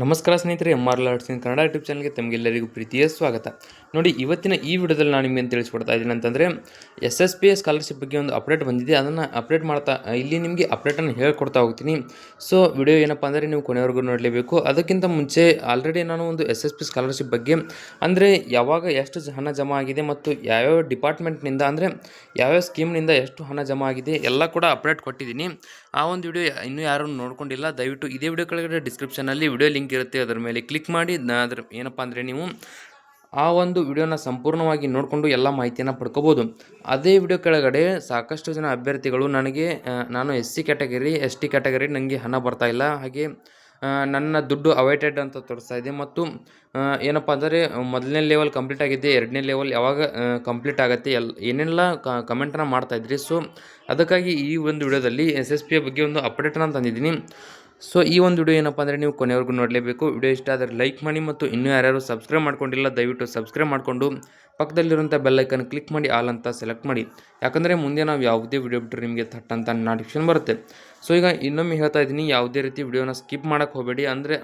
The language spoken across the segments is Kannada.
ನಮಸ್ಕಾರ ಸ್ನೇಹಿತರೆ M R lads in Kannada YouTube ಚಾನಲ್ಗೆ ತಮಗೆಲ್ಲರಿಗೂ ಪ್ರೀತಿಯ ಸ್ವಾಗತ. ನೋಡಿ, ಇವತ್ತಿನ ಈ ವಿಡಿಯೋದಲ್ಲಿ ನಾನು ನಿಮಗೆ ತಿಳಿಸ್ಕೊಡ್ತಾ ಇದ್ದೀನಿ ಅಂತಂದರೆ S S P A scholarship ಬಗ್ಗೆ ಒಂದು ಅಪ್ಡೇಟ್ ಬಂದಿದೆ. ಅದನ್ನು ಅಪ್ಡೇಟ್ ಮಾಡ್ತಾ, ಇಲ್ಲಿ ನಿಮಗೆ ಅಪ್ಡೇಟನ್ನು ಹೇಳ್ಕೊಡ್ತಾ ಹೋಗ್ತೀನಿ. ಸೊ ವಿಡಿಯೋ ಏನಪ್ಪ ಅಂದರೆ ನೀವು ಕೊನೆವರೆಗೂ ನೋಡಲೇಬೇಕು. ಅದಕ್ಕಿಂತ ಮುಂಚೆ ಆಲ್ರೆಡಿ ನಾನು ಒಂದು ಎಸ್ ಎಸ್ ಪಿ ಸ್ಕಾಲರ್ಶಿಪ್ ಬಗ್ಗೆ, ಅಂದರೆ ಯಾವಾಗ ಎಷ್ಟು ಹಣ ಜಮಾ ಆಗಿದೆ ಮತ್ತು ಯಾವ್ಯಾವ ಡಿಪಾರ್ಟ್ಮೆಂಟ್ನಿಂದ ಅಂದರೆ ಯಾವ್ಯಾವ ಸ್ಕೀಮ್ನಿಂದ ಎಷ್ಟು ಹಣ ಜಮಾ ಆಗಿದೆ, ಎಲ್ಲ ಕೂಡ ಅಪ್ಡೇಟ್ ಕೊಟ್ಟಿದ್ದೀನಿ. ಆ ಒಂದು ವಿಡಿಯೋ ಇನ್ನೂ ಯಾರೂ ನೋಡ್ಕೊಂಡಿಲ್ಲ, ದಯವಿಟ್ಟು ಇದೇ ವಿಡಿಯೋ ಕೆಳಗಡೆ ಡಿಸ್ಕ್ರಿಪ್ಷನಲ್ಲಿ ವಿಡಿಯೋ ಲಿಂಕ್ ಇರುತ್ತೆ. ಅದರ ಮೇಲೆ ಕ್ಲಿಕ್ ಮಾಡಿ ಅದ್ರ ಏನಪ್ಪ ಅಂದರೆ ನೀವು ಆ ಒಂದು ವಿಡಿಯೋನ ಸಂಪೂರ್ಣವಾಗಿ ನೋಡಿಕೊಂಡು ಎಲ್ಲ ಮಾಹಿತಿಯನ್ನು ಪಡ್ಕೋಬೋದು. ಅದೇ ವಿಡಿಯೋ ಕೆಳಗಡೆ ಸಾಕಷ್ಟು ಜನ ಅಭ್ಯರ್ಥಿಗಳು ನನಗೆ ನಾನು S C category S T category ನನಗೆ ಹಣ ಬರ್ತಾ ಇಲ್ಲ. ಹಾಗೆ ನನ್ನ ದುಡ್ಡು ಅವೈಟೆಡ್ ಅಂತ ತೋರಿಸ್ತಾ ಇದೆ. ಮತ್ತು ಏನಪ್ಪ ಅಂದರೆ, ಮೊದಲನೇ ಲೆವೆಲ್ ಕಂಪ್ಲೀಟ್ ಆಗಿದೆ ಎರಡನೇ ಲೆವೆಲ್ ಯಾವಾಗ ಕಂಪ್ಲೀಟ್ ಆಗುತ್ತೆ, ಎಲ್, ಏನೆಲ್ಲ ಕಮೆಂಟನ್ನು ಮಾಡ್ತಾ ಇದ್ರಿ. ಸೊ ಅದಕ್ಕಾಗಿ ಈ ಒಂದು ವಿಡಿಯೋದಲ್ಲಿ ಎಸ್ ಎಸ್ ಪಿ ಬಗ್ಗೆ ಒಂದು ಅಪ್ಡೇಟನ್ನು ತಂದಿದ್ದೀನಿ. ಸೊ ಈ ಒಂದು ವಿಡಿಯೋ ಏನಪ್ಪ ಅಂದರೆ ನೀವು ಕೊನೆವರೆಗೂ ನೋಡಲೇಬೇಕು. ವಿಡಿಯೋ ಇಷ್ಟ ಆದರೆ ಲೈಕ್ ಮಾಡಿ ಮತ್ತು ಇನ್ನೂ ಯಾರ್ಯಾರು ಸಬ್ಸ್ಕ್ರೈಬ್ ಮಾಡ್ಕೊಂಡಿಲ್ಲ, ದಯವಿಟ್ಟು ಸಬ್ಸ್ಕ್ರೈಬ್ ಮಾಡಿಕೊಂಡು ಪಕ್ಕದಲ್ಲಿರುವಂಥ ಬೆಲ್ಲೈಕನ್ ಕ್ಲಿಕ್ ಮಾಡಿ ಆಲ್ ಅಂತ ಸೆಲೆಕ್ಟ್ ಮಾಡಿ. ಯಾಕಂದರೆ ಮುಂದೆ ನಾವು ಯಾವುದೇ ವಿಡಿಯೋ ಬಿಟ್ಟರೆ ನಿಮಗೆ ಥಟ್ ಅಂತ ಬರುತ್ತೆ. ಸೊ ಈಗ ಇನ್ನೊಮ್ಮೆ ಹೇಳ್ತಾ ಇದ್ದೀನಿ, ಯಾವುದೇ ರೀತಿ ವಿಡಿಯೋನ ಸ್ಕಿಪ್ ಮಾಡೋಕ್ಕೆ ಹೋಗಬೇಡಿ. ಅಂದರೆ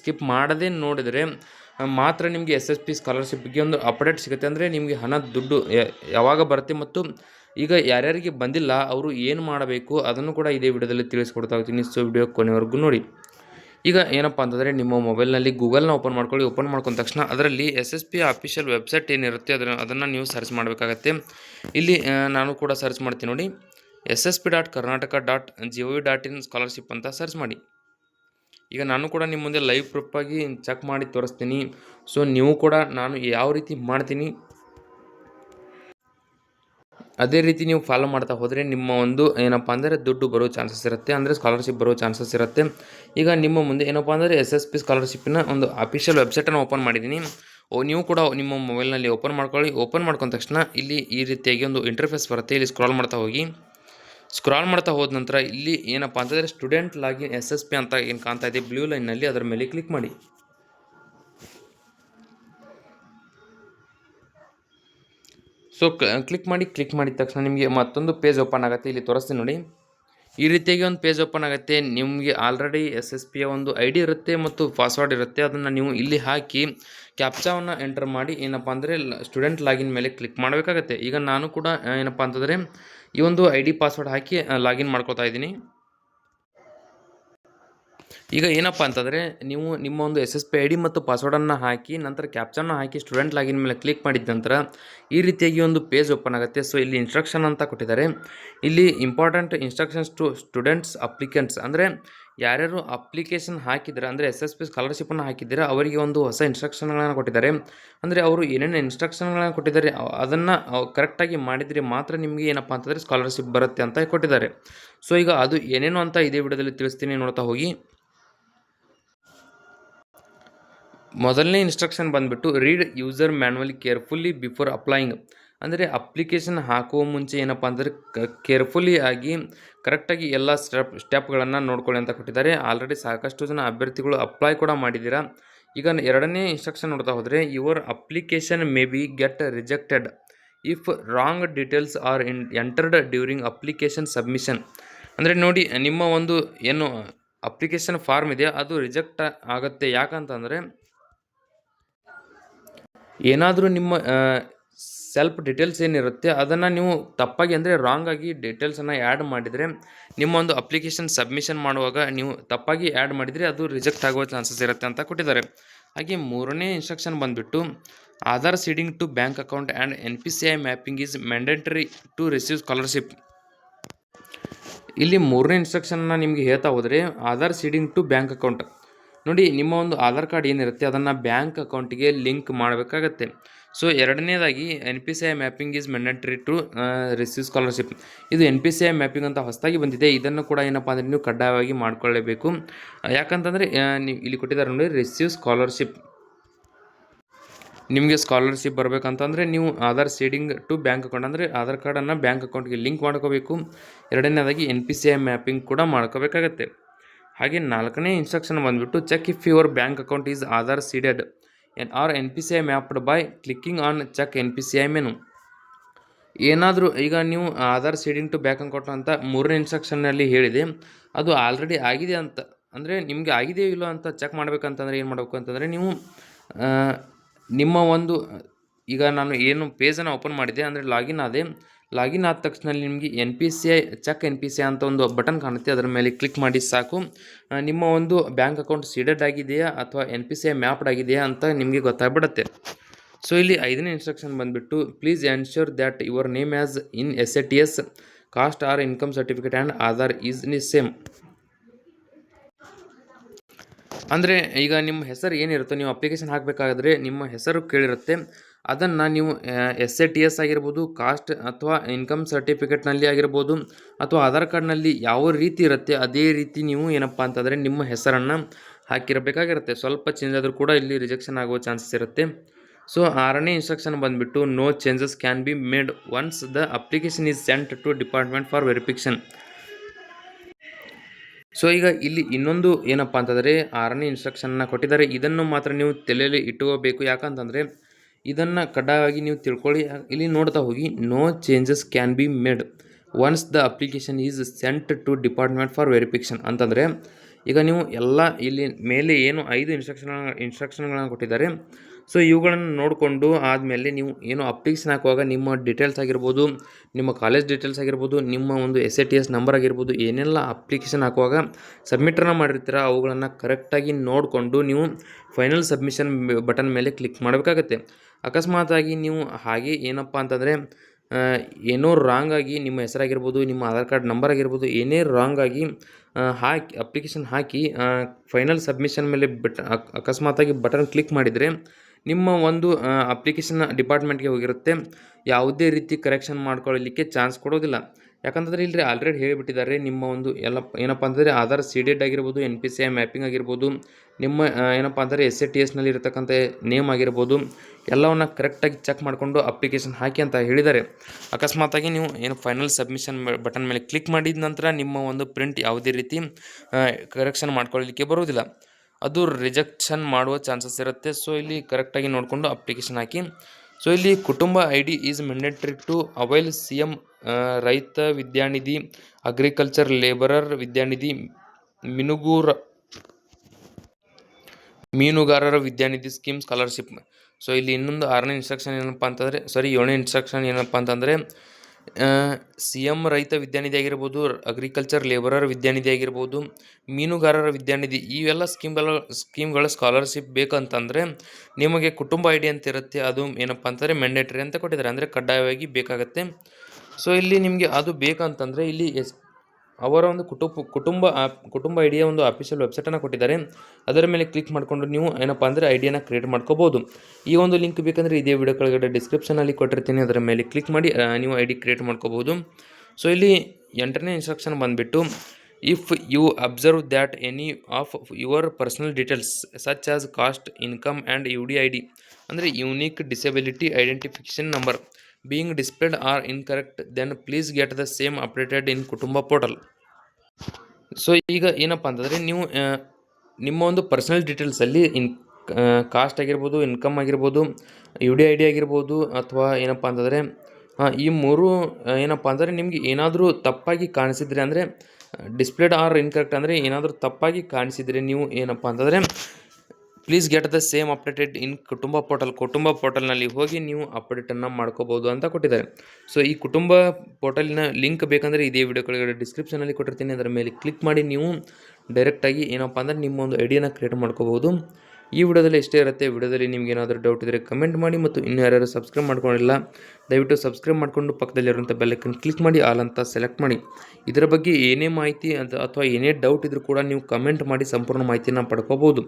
ಸ್ಕಿಪ್ ಮಾಡದೇ ನೋಡಿದರೆ ಮಾತ್ರ ನಿಮಗೆ ಎಸ್ ಎಸ್ ಪಿ ಸ್ಕಾಲರ್ಶಿಪ್ ಬಗ್ಗೆ ಒಂದು ಅಪ್ಡೇಟ್ ಸಿಗುತ್ತೆ. ಅಂದರೆ ನಿಮಗೆ ಹಣ, ದುಡ್ಡು ಯಾವಾಗ ಬರುತ್ತೆ ಮತ್ತು ಈಗ ಯಾರ್ಯಾರಿಗೆ ಬಂದಿಲ್ಲ, ಅವರು ಏನು ಮಾಡಬೇಕು ಅದನ್ನು ಕೂಡ ಇದೇ ವಿಡಿಯೋದಲ್ಲಿ ತಿಳಿಸ್ಕೊಡ್ತಾ ಹೋಗ್ತೀನಿ ಸೊ ವಿಡಿಯೋ ಕೊನೆವರೆಗೂ ನೋಡಿ. ಈಗ ಏನಪ್ಪ ಅಂತಂದರೆ, ನಿಮ್ಮ ಮೊಬೈಲ್ನಲ್ಲಿ ಗೂಗಲ್ನ ಓಪನ್ ಮಾಡ್ಕೊಳ್ಳಿ. ಓಪನ್ ಮಾಡ್ಕೊಂಡ ತಕ್ಷಣ ಅದರಲ್ಲಿ S S P official website ಏನಿರುತ್ತೆ, ಅದನ್ನು ಅದನ್ನು ನೀವು ಸರ್ಚ್ ಮಾಡಬೇಕಾಗತ್ತೆ. ಇಲ್ಲಿ ನಾನು ಕೂಡ ಸರ್ಚ್ ಮಾಡ್ತೀನಿ ನೋಡಿ. S S P dot Karnataka dot G O V dot in scholarship ಅಂತ ಸರ್ಚ್ ಮಾಡಿ. ಈಗ ನಾನು ಕೂಡ ನಿಮ್ಮ ಮುಂದೆ ಲೈವ್ ಪ್ರೂಫಾಗಿ ಚೆಕ್ ಮಾಡಿ ತೋರಿಸ್ತೀನಿ. ಸೊ ನೀವು ಕೂಡ ನಾನು ಯಾವ ರೀತಿ ಮಾಡ್ತೀನಿ ಅದೇ ರೀತಿ ನೀವು ಫಾಲೋ ಮಾಡ್ತಾ ಹೋದರೆ ನಿಮ್ಮ ಒಂದು ಏನಪ್ಪ ಅಂದರೆ ದುಡ್ಡು ಬರೋ ಚಾನ್ಸಸ್ ಇರುತ್ತೆ, ಅಂದರೆ ಸ್ಕಾಲರ್ಶಿಪ್ ಬರೋ ಚಾನ್ಸಸ್ ಇರುತ್ತೆ. ಈಗ ನಿಮ್ಮ ಮುಂದೆ ಏನಪ್ಪ ಅಂದರೆ ಎಸ್ ಎಸ್ ಪಿ ಸ್ಕಾಲರ್ಶಿಪ್ಪಿನ ಒಂದು ಅಫಿಷಿಯಲ್ ವೆಬ್ಸೈಟನ್ನು ಓಪನ್ ಮಾಡಿದ್ದೀನಿ. ಓ, ನೀವು ಕೂಡ ನಿಮ್ಮ ಮೊಬೈಲ್ನಲ್ಲಿ ಓಪನ್ ಮಾಡ್ಕೊಳ್ಳಿ. ಓಪನ್ ಮಾಡ್ಕೊಂಡ ತಕ್ಷಣ ಇಲ್ಲಿ ಈ ರೀತಿಯಾಗಿ ಒಂದು ಇಂಟರ್ಫೇಸ್ ಬರುತ್ತೆ. ಇಲ್ಲಿ ಸ್ಕ್ರಾಲ್ ಮಾಡ್ತಾ ಹೋಗಿ. ಸ್ಕ್ರಾಲ್ ಮಾಡ್ತಾ ಹೋದ ನಂತರ ಇಲ್ಲಿ ಏನಪ್ಪ ಅಂತಂದರೆ student login S S P ಅಂತ ಏನು ಕಾಣ್ತಾ ಇದೆ ಬ್ಲೂ ಲೈನ್ನಲ್ಲಿ ಅದರ ಮೇಲೆ ಕ್ಲಿಕ್ ಮಾಡಿ. ಸೊ ಕ್ಲಿಕ್ ಮಾಡಿ ಕ್ಲಿಕ್ ಮಾಡಿದ ತಕ್ಷಣ ನಿಮಗೆ ಮತ್ತೊಂದು ಪೇಜ್ ಓಪನ್ ಆಗುತ್ತೆ. ಇಲ್ಲಿ ತೋರಿಸ್ತೀನಿ ನೋಡಿ. ಈ ರೀತಿಯಾಗಿ ಒಂದು ಪೇಜ್ ಓಪನ್ ಆಗುತ್ತೆ. ನಿಮಗೆ ಆಲ್ರೆಡಿ ಎಸ್ ಎಸ್ ಪಿಯ ಒಂದು ಐ ಡಿ ಇರುತ್ತೆ ಮತ್ತು ಪಾಸ್ವರ್ಡ್ ಇರುತ್ತೆ. ಅದನ್ನು ನೀವು ಇಲ್ಲಿ ಹಾಕಿ ಕ್ಯಾಪ್ಚಾವನ್ನು ಎಂಟರ್ ಮಾಡಿ. ಏನಪ್ಪ ಅಂದರೆ ಸ್ಟೂಡೆಂಟ್ ಲಾಗಿನ್ ಮೇಲೆ ಕ್ಲಿಕ್ ಮಾಡಬೇಕಾಗತ್ತೆ. ಈಗ ನಾನು ಕೂಡ, ಏನಪ್ಪ ಅಂತಂದರೆ, ಈ ಒಂದು ಐ ಡಿ ಪಾಸ್ವರ್ಡ್ ಹಾಕಿ ಲಾಗಿನ್ ಮಾಡ್ಕೋತಾ ಇದ್ದೀನಿ. ಈಗ ಏನಪ್ಪ ಅಂತಂದರೆ ನೀವು ನಿಮ್ಮ ಒಂದು S S P I D ಮತ್ತು ಪಾಸ್ವರ್ಡನ್ನು ಹಾಕಿ ನಂತರ ಕ್ಯಾಪ್ಚನ್ನು ಹಾಕಿ ಸ್ಟೂಡೆಂಟ್ ಲಾಗಿನ್ ಮೇಲೆ ಕ್ಲಿಕ್ ಮಾಡಿದ ನಂತರ ಈ ರೀತಿಯಾಗಿ ಒಂದು ಪೇಜ್ ಓಪನ್ ಆಗುತ್ತೆ. ಸೊ ಇಲ್ಲಿ ಇನ್ಸ್ಟ್ರಕ್ಷನ್ ಅಂತ ಕೊಟ್ಟಿದ್ದಾರೆ. ಇಲ್ಲಿ important instructions to students applicants ಅಂದರೆ ಯಾರ್ಯಾರು ಅಪ್ಲಿಕೇಶನ್ ಹಾಕಿದ್ದಾರೆ, ಅಂದರೆ ಎಸ್ ಎಸ್ ಪಿ ಸ್ಕಾಲರ್ಶಿಪ್ಪನ್ನು ಹಾಕಿದ್ದೀರ, ಅವರಿಗೆ ಒಂದು ಹೊಸ ಇನ್ಸ್ಟ್ರಕ್ಷನ್ಗಳನ್ನು ಕೊಟ್ಟಿದ್ದಾರೆ. ಅಂದರೆ ಅವರು ಏನೇನು ಇನ್ಸ್ಟ್ರಕ್ಷನ್ಗಳನ್ನು ಕೊಟ್ಟಿದ್ದಾರೆ, ಅದನ್ನು ಕರೆಕ್ಟಾಗಿ ಮಾಡಿದರೆ ಮಾತ್ರ ನಿಮಗೆ ಏನಪ್ಪ ಅಂತಂದರೆ ಸ್ಕಾಲರ್ಶಿಪ್ ಬರುತ್ತೆ ಅಂತ ಕೊಟ್ಟಿದ್ದಾರೆ. ಸೊ ಈಗ ಅದು ಏನೇನು ಅಂತ ಇದೇ ವಿಡಿಯೋದಲ್ಲಿ ತಿಳಿಸ್ತೀನಿ ನೋಡ್ತಾ ಹೋಗಿ. ಮೊದಲನೇ ಇನ್ಸ್ಟ್ರಕ್ಷನ್ ಬಂದುಬಿಟ್ಟು read user manual carefully before applying ಅಂದರೆ ಅಪ್ಲಿಕೇಶನ್ ಹಾಕುವ ಮುಂಚೆ ಏನಪ್ಪ ಅಂದರೆ ಕೇರ್ಫುಲ್ಲಿ ಆಗಿ ಕರೆಕ್ಟಾಗಿ ಎಲ್ಲ ಸ್ಟೆಪ್ ಸ್ಟೆಪ್ಗಳನ್ನು ನೋಡ್ಕೊಳ್ಳಿ ಅಂತ ಕೊಟ್ಟಿದ್ದಾರೆ. ಆಲ್ರೆಡಿ ಸಾಕಷ್ಟು ಜನ ಅಭ್ಯರ್ಥಿಗಳು ಅಪ್ಲೈ ಕೂಡ ಮಾಡಿದ್ದೀರಾ? ಈಗ ಎರಡನೇ ಇನ್ಸ್ಟ್ರಕ್ಷನ್ ನೋಡ್ತಾ ಹೋದರೆ your application may be get rejected if wrong details are in entered during application submission ಅಂದರೆ ನೋಡಿ, ನಿಮ್ಮ ಒಂದು ಏನು ಅಪ್ಲಿಕೇಶನ್ ಫಾರ್ಮ್ ಇದೆ ಅದು ರಿಜೆಕ್ಟ್ ಆಗುತ್ತೆ. ಯಾಕಂತಂದರೆ ಏನಾದರೂ ನಿಮ್ಮ ಸೆಲ್ಫ್ ಡೀಟೇಲ್ಸ್ ಏನಿರುತ್ತೆ, ಅದನ್ನು ನೀವು ತಪ್ಪಾಗಿ ಅಂದರೆ ರಾಂಗ್ ಆಗಿ ಡೀಟೇಲ್ಸನ್ನು ಆ್ಯಡ್ ಮಾಡಿದರೆ ನಿಮ್ಮ ಒಂದು ಅಪ್ಲಿಕೇಶನ್ ಸಬ್ಮಿಷನ್ ಮಾಡುವಾಗ ನೀವು ತಪ್ಪಾಗಿ ಆ್ಯಡ್ ಮಾಡಿದರೆ ಅದು ರಿಜೆಕ್ಟ್ ಆಗುವ ಚಾನ್ಸಸ್ ಇರುತ್ತೆ ಅಂತ ಕೊಟ್ಟಿದ್ದಾರೆ. ಹಾಗೆ ಮೂರನೇ ಇನ್ಸ್ಟ್ರಕ್ಷನ್ ಬಂದುಬಿಟ್ಟು Aadhaar seeding to bank account and N P C I mapping is mandatory to receive scholarship ಇಲ್ಲಿ ಮೂರನೇ ಇನ್ಸ್ಟ್ರಕ್ಷನ್ನ ನಿಮಗೆ ಹೇಳ್ತಾ ಹೋದರೆ Aadhaar seeding to bank account ನೋಡಿ, ನಿಮ್ಮ ಒಂದು ಆಧಾರ್ ಕಾರ್ಡ್ ಏನಿರುತ್ತೆ, ಅದನ್ನು ಬ್ಯಾಂಕ್ ಅಕೌಂಟಿಗೆ ಲಿಂಕ್ ಮಾಡಬೇಕಾಗತ್ತೆ. ಸೊ, ಎರಡನೇದಾಗಿ N P C I mapping is mandatory to receive scholarship ಇದು N P C I mapping ಅಂತ ಹೊಸದಾಗಿ ಬಂದಿದೆ. ಇದನ್ನು ಕೂಡ ಏನಪ್ಪ ಅಂದರೆ ನೀವು ಕಡ್ಡಾಯವಾಗಿ ಮಾಡ್ಕೊಳ್ಳೇಬೇಕು. ಯಾಕಂತಂದರೆ ನೀವು ಇಲ್ಲಿ ಕೊಟ್ಟಿದ್ದಾರೆ ನೋಡಿ ರಿಸೀವ್ ಸ್ಕಾಲರ್ಶಿಪ್ ನಿಮಗೆ ಸ್ಕಾಲರ್ಶಿಪ್ ಬರಬೇಕಂತಂದರೆ, ನೀವು Aadhaar seeding to bank account, ಅಂದರೆ ಆಧಾರ್ ಕಾರ್ಡನ್ನು ಬ್ಯಾಂಕ್ ಅಕೌಂಟ್ಗೆ ಲಿಂಕ್ ಮಾಡ್ಕೋಬೇಕು. ಎರಡನೇದಾಗಿ N P C I mapping ಕೂಡ ಮಾಡ್ಕೋಬೇಕಾಗತ್ತೆ. ಹಾಗೆ ನಾಲ್ಕನೇ ಇನ್ಸ್ಟ್ರಕ್ಷನ್ ಬಂದುಬಿಟ್ಟು check if your bank account is Aadhaar seeded and or N P C I mapped by clicking on check N P C I menu ಏನಾದರೂ ಈಗ ನೀವು Aadhaar seeding to bank account ಅಂತ ಮೂರನೇ ಇನ್ಸ್ಟ್ರಕ್ಷನ್ನಲ್ಲಿ ಹೇಳಿದೆ. ಅದು ಆಲ್ರೆಡಿ ಆಗಿದೆ ಅಂತ, ಅಂದರೆ ನಿಮಗೆ ಆಗಿದೆಯೋ ಇಲ್ಲೋ ಅಂತ ಚೆಕ್ ಮಾಡಬೇಕಂತಂದರೆ ಏನು ಮಾಡಬೇಕು ಅಂತಂದರೆ ನೀವು ನಿಮ್ಮ ಒಂದು, ಈಗ ನಾನು ಏನು ಪೇಜನ್ನು ಓಪನ್ ಮಾಡಿದೆ ಅಂದರೆ ಲಾಗಿನ್ ಆದೆ. ಲಾಗಿನ್ ಆದ ತಕ್ಷಣ ನಿಮಗೆ N P C I, check N P C I ಅಂತ ಒಂದು ಬಟನ್ ಕಾಣುತ್ತೆ. ಅದರ ಮೇಲೆ ಕ್ಲಿಕ್ ಮಾಡಿ ಸಾಕು. ನಿಮ್ಮ ಒಂದು ಬ್ಯಾಂಕ್ ಅಕೌಂಟ್ ಸೀಡೆಡ್ ಆಗಿದೆಯಾ ಅಥವಾ N P C I mapped ಆಗಿದೆಯಾ ಅಂತ ನಿಮಗೆ ಗೊತ್ತಾಗ್ಬಿಡುತ್ತೆ. ಸೊ, ಇಲ್ಲಿ ಐದನೇ ಇನ್ಸ್ಟ್ರಕ್ಷನ್ ಬಂದುಬಿಟ್ಟು please ensure that your name as in S A T S caste or income certificate and Aadhaar is ನಿ ಸೇಮ್ ಅಂದರೆ, ಈಗ ನಿಮ್ಮ ಹೆಸರು ಏನಿರುತ್ತೋ, ನೀವು ಅಪ್ಲಿಕೇಶನ್ ಹಾಕಬೇಕಾದ್ರೆ ನಿಮ್ಮ ಹೆಸರು ಕೇಳಿರುತ್ತೆ. ಅದನ್ನು ನೀವು ಎಸ್ ಎ ಟಿ ಎಸ್ ಆಗಿರ್ಬೋದು, ಕಾಸ್ಟ್ ಅಥವಾ ಇನ್ಕಮ್ ಸರ್ಟಿಫಿಕೇಟ್ನಲ್ಲಿ ಆಗಿರ್ಬೋದು, ಅಥವಾ ಆಧಾರ್ ಕಾರ್ಡ್ನಲ್ಲಿ ಯಾವ ರೀತಿ ಇರುತ್ತೆ, ಅದೇ ರೀತಿ ನೀವು ಏನಪ್ಪ ಅಂತಂದರೆ ನಿಮ್ಮ ಹೆಸರನ್ನು ಹಾಕಿರಬೇಕಾಗಿರುತ್ತೆ. ಸ್ವಲ್ಪ ಚೇಂಜ್ ಆದರೂ ಕೂಡ ಇಲ್ಲಿ ರಿಜೆಕ್ಷನ್ ಆಗುವ ಚಾನ್ಸಸ್ ಇರುತ್ತೆ. ಸೊ ಆರನೇ ಇನ್ಸ್ಟ್ರಕ್ಷನ್ ಬಂದುಬಿಟ್ಟು no changes can be made once the application is sent to department for verification so ಈಗ ಇಲ್ಲಿ ಇನ್ನೊಂದು ಏನಪ್ಪ ಅಂತಂದರೆ, ಆರನೇ ಇನ್ಸ್ಟ್ರಕ್ಷನ್ನ ಕೊಟ್ಟಿದ್ದಾರೆ. ಇದನ್ನು ಮಾತ್ರ ನೀವು ತಲೆಯಲ್ಲಿ ಇಟ್ಟುಕೋಬೇಕು. ಯಾಕಂತಂದರೆ ಇದನ್ನು ಕಡ್ಡಾಯವಾಗಿ ನೀವು ತಿಳ್ಕೊಳ್ಳಿ. ಇಲ್ಲಿ ನೋಡ್ತಾ ಹೋಗಿ no changes can be made once the application is sent to department for verification ಅಂತಂದರೆ, ಈಗ ನೀವು ಎಲ್ಲ ಇಲ್ಲಿ ಮೇಲೆ ಏನು ಐದು ಇನ್ಸ್ಟ್ರಕ್ಷನ್ ಇನ್ಸ್ಟ್ರಕ್ಷನ್ಗಳನ್ನು ಕೊಟ್ಟಿದ್ದಾರೆ. ಸೊ ಇವುಗಳನ್ನು ನೋಡಿಕೊಂಡು ಆದಮೇಲೆ ನೀವು ಏನು ಅಪ್ಲಿಕೇಶನ್ ಹಾಕುವಾಗ ನಿಮ್ಮ ಡೀಟೇಲ್ಸ್ ಆಗಿರ್ಬೋದು, ನಿಮ್ಮ ಕಾಲೇಜ್ ಡೀಟೇಲ್ಸ್ ಆಗಿರ್ಬೋದು, ನಿಮ್ಮ ಒಂದು S A T S number ಆಗಿರ್ಬೋದು, ಏನೆಲ್ಲ ಅಪ್ಲಿಕೇಶನ್ ಹಾಕುವಾಗ ಸಬ್ಮಿಟನ್ನು ಮಾಡಿರ್ತೀರ, ಅವುಗಳನ್ನು ಕರೆಕ್ಟಾಗಿ ನೋಡಿಕೊಂಡು ನೀವು ಫೈನಲ್ ಸಬ್ಮಿಷನ್ ಬಟನ್ ಮೇಲೆ ಕ್ಲಿಕ್ ಮಾಡಬೇಕಾಗತ್ತೆ. ಅಕಸ್ಮಾತಾಗಿ ನೀವು ಹಾಗೆ ಏನಪ್ಪ ಅಂತಂದರೆ ಏನೋ ರಾಂಗ್ ಆಗಿ ನಿಮ್ಮ ಹೆಸರಾಗಿರ್ಬೋದು, ನಿಮ್ಮ ಆಧಾರ್ ಕಾರ್ಡ್ ನಂಬರ್ ಆಗಿರ್ಬೋದು, ಏನೇ ರಾಂಗ್ ಆಗಿ ಹಾಕಿ ಅಪ್ಲಿಕೇಶನ್ ಹಾಕಿ ಫೈನಲ್ ಸಬ್ಮಿಷನ್ ಮೇಲೆ ಬಟ್ ಅಕ್- ಅಕಸ್ಮಾತಾಗಿ ಬಟನ್ ಕ್ಲಿಕ್ ಮಾಡಿದರೆ ನಿಮ್ಮ ಒಂದು ಅಪ್ಲಿಕೇಶನ್ ಡಿಪಾರ್ಟ್ಮೆಂಟ್ಗೆ ಹೋಗಿರುತ್ತೆ. ಯಾವುದೇ ರೀತಿ ಕರೆಕ್ಷನ್ ಮಾಡ್ಕೊಳ್ಳಲಿಕ್ಕೆ ಚಾನ್ಸ್ ಕೊಡೋದಿಲ್ಲ. ಯಾಕಂತಂದರೆ ಇಲ್ಲಿ ಆಲ್ರೆಡಿ ಹೇಳಿಬಿಟ್ಟಿದ್ದಾರೆ, ನಿಮ್ಮ ಒಂದು ಎಲ್ಲ ಏನಪ್ಪ ಅಂದರೆ ಆಧಾರ್ ಸೀಡೆಡ್ ಆಗಿರ್ಬೋದು N P C I mapping ಆಗಿರ್ಬೋದು, ನಿಮ್ಮ ಏನಪ್ಪ ಅಂದರೆ ಎಸ್ ಎ ಟಿ ಎಸ್ನಲ್ಲಿ ಇರತಕ್ಕಂಥ ನೇಮ್ ಆಗಿರ್ಬೋದು, ಎಲ್ಲವನ್ನ ಕರೆಕ್ಟಾಗಿ ಚೆಕ್ ಮಾಡಿಕೊಂಡು ಅಪ್ಲಿಕೇಶನ್ ಹಾಕಿ ಅಂತ ಹೇಳಿದ್ದಾರೆ. ಅಕಸ್ಮಾತಾಗಿ ನೀವು ಏನು ಫೈನಲ್ ಸಬ್ಮಿಷನ್ ಬಟನ್ ಮೇಲೆ ಕ್ಲಿಕ್ ಮಾಡಿದ ನಂತರ ನಿಮ್ಮ ಒಂದು ಪ್ರಿಂಟ್ ಯಾವುದೇ ರೀತಿ ಕರೆಕ್ಷನ್ ಮಾಡ್ಕೊಳ್ಳಲಿಕ್ಕೆ ಬರುವುದಿಲ್ಲ. ಅದು ರಿಜೆಕ್ಷನ್ ಮಾಡುವ ಚಾನ್ಸಸ್ ಇರುತ್ತೆ. ಸೊ ಇಲ್ಲಿ ಕರೆಕ್ಟಾಗಿ ನೋಡಿಕೊಂಡು ಅಪ್ಲಿಕೇಶನ್ ಹಾಕಿ. ಸೊ ಇಲ್ಲಿ Kutumba I D is mandatory to avail C M Raitha Vidyanidhi agriculture labourer Vidyanidhi, ಮಿನುಗೂರ, ಮೀನುಗಾರರ ವಿದ್ಯಾನಿಧಿ ಸ್ಕೀಮ್ ಸ್ಕಾಲರ್ಶಿಪ್ ಸೊ ಇಲ್ಲಿ ಇನ್ನೊಂದು ಆರನೇ ಇನ್ಸ್ಟ್ರಕ್ಷನ್ ಏನಪ್ಪ ಅಂತಂದರೆ ಸಾರಿ ಏಳನೇ ಇನ್ಸ್ಟ್ರಕ್ಷನ್ ಏನಪ್ಪ ಅಂತಂದರೆ ಸಿ ಎಂ ರೈತ ವಿದ್ಯಾನಿಧಿ ಆಗಿರ್ಬೋದು ಅಗ್ರಿಕಲ್ಚರ್ ಲೇಬರರ್ ವಿದ್ಯಾನಿಧಿ ಆಗಿರ್ಬೋದು, ಮೀನುಗಾರರ ವಿದ್ಯಾನಿಧಿ, ಇವೆಲ್ಲ ಸ್ಕೀಮ್ಗಳ ಸ್ಕೀಮ್ಗಳ ಸ್ಕಾಲರ್ಶಿಪ್ ಬೇಕಂತಂದರೆ, ನಿಮಗೆ ಕುಟುಂಬ ಐ ಡಿ ಅಂತ ಇರುತ್ತೆ, ಅದು ಏನಪ್ಪ ಅಂತಂದರೆ ಮ್ಯಾಂಡೇಟ್ರಿ ಅಂತ ಕೊಟ್ಟಿದ್ದಾರೆ. ಅಂದರೆ ಕಡ್ಡಾಯವಾಗಿ ಬೇಕಾಗತ್ತೆ. ಸೊ ಇಲ್ಲಿ ನಿಮಗೆ ಅದು ಬೇಕಂತಂದರೆ ಇಲ್ಲಿ ಎಸ್, ಅವರ ಒಂದು ಕುಟುಂಬ ಕುಟುಂಬ ಆಪ್, ಕುಟುಂಬ ಐಡಿಯ ಒಂದು ಅಫಿಷಿಯಲ್ ವೆಬ್ಸೈಟನ್ನು ಕೊಟ್ಟಿದ್ದಾರೆ. ಅದರ ಮೇಲೆ ಕ್ಲಿಕ್ ಮಾಡಿಕೊಂಡು ನೀವು ಏನಪ್ಪ ಅಂದರೆ ಐಡಿಯಾನ ಕ್ರಿಯೇಟ್ ಮಾಡ್ಕೋಬೋದು. ಈ ಒಂದು ಲಿಂಕ್ ಬೇಕಂದರೆ ಇದೇ ವಿಡಿಯೋ ಕೆಳಗಡೆ ಡಿಸ್ಕ್ರಿಪ್ಷನಲ್ಲಿ ಕೊಟ್ಟಿರ್ತೀನಿ. ಅದರ ಮೇಲೆ ಕ್ಲಿಕ್ ಮಾಡಿ ನೀವು ಐ ಡಿ ಕ್ರಿಯೇಟ್ ಮಾಡ್ಕೋಬೋದು. ಸೊ ಇಲ್ಲಿ ಎಂಟನೇ ಇನ್ಸ್ಟ್ರಕ್ಷನ್ ಬಂದುಬಿಟ್ಟು if you observe that any of your personal details such as caste income and U D I D ಅಂದರೆ unique disability identification number being displayed or incorrect then please get the same updated in Kutumba portal so ಈಗ ಏನಪ್ಪ ಅಂತಂದರೆ ನೀವು ನಿಮ್ಮ ಒಂದು ಪರ್ಸನಲ್ ಡೀಟೇಲ್ಸಲ್ಲಿ ಇನ್ ಕಾಸ್ಟ್ ಆಗಿರ್ಬೋದು ಇನ್ಕಮ್ ಆಗಿರ್ಬೋದು ಯು ಡಿ ಐ ಡಿ ಆಗಿರ್ಬೋದು, ಅಥವಾ ಏನಪ್ಪ ಅಂತಂದರೆ ಈ ಮೂರು ಏನಪ್ಪ ಅಂದರೆ ನಿಮಗೆ ಏನಾದರೂ ತಪ್ಪಾಗಿ ಕಾಣಿಸಿದ್ರೆ ಅಂದರೆ ಡಿಸ್ಪ್ಲೇಡ್ ಆರ್ ಇನ್ಕರೆಕ್ಟ್ ಅಂದರೆ ಏನಾದರೂ ತಪ್ಪಾಗಿ ಕಾಣಿಸಿದರೆ ನೀವು ಏನಪ್ಪ ಅಂತಂದರೆ please get the same updated in Kutumba portal Kutumba ಪೋರ್ಟಲ್ನಲ್ಲಿ ಹೋಗಿ ನೀವು ಅಪ್ಡೇಟನ್ನು ಮಾಡ್ಕೋಬೋದು ಅಂತ ಕೊಟ್ಟಿದ್ದಾರೆ. ಸೊ ಈ ಕುಟುಂಬ ಪೋರ್ಟಲಿನ ಲಿಂಕ್ ಬೇಕಂದರೆ ಇದೇ ವಿಡಿಯೋ ಕೆಳಗಡೆ ಡಿಸ್ಕ್ರಿಪ್ಷನಲ್ಲಿ ಕೊಟ್ಟಿರ್ತೀನಿ. ಅದರ ಮೇಲೆ ಕ್ಲಿಕ್ ಮಾಡಿ ನೀವು ಡೈರೆಕ್ಟಾಗಿ ಏನಪ್ಪ ಅಂದರೆ ನಿಮ್ಮ ಒಂದು ಕ್ರಿಯೇಟ್ ಮಾಡ್ಕೋಬೋದು. ಈ ವಿಡಿಯೋದಲ್ಲಿ ಎಷ್ಟೇ ಇರುತ್ತೆ. ವಿಡಿಯೋದಲ್ಲಿ ನಿಮ್ಗೆ ಏನಾದರೂ ಡೌಟ್ ಇದ್ದರೆ ಕಮೆಂಟ್ ಮಾಡಿ ಮತ್ತು ಇನ್ನೂ ಯಾರ್ಯಾರು ಸಬ್ಸ್ಕ್ರೈಬ್ ಮಾಡ್ಕೊಂಡಿಲ್ಲ, ದಯವಿಟ್ಟು ಸಬ್ಸ್ಕ್ರೈಬ್ ಮಾಡಿಕೊಂಡು ಪಕ್ಕದಲ್ಲಿರುವಂಥ ಬೆಲ್ಲಕ್ಕನ್ನು ಕ್ಲಿಕ್ ಮಾಡಿ ಆಲ್ ಅಂತ ಸೆಲೆಕ್ಟ್ ಮಾಡಿ. ಇದರ ಬಗ್ಗೆ ಏನೇ ಮಾಹಿತಿ ಅಂತ ಅಥವಾ ಏನೇ ಡೌಟ್ ಇದ್ರೂ ಕೂಡ ನೀವು ಕಮೆಂಟ್ ಮಾಡಿ, ಸಂಪೂರ್ಣ ಮಾಹಿತಿನ ಪಡ್ಕೋಬೋದು.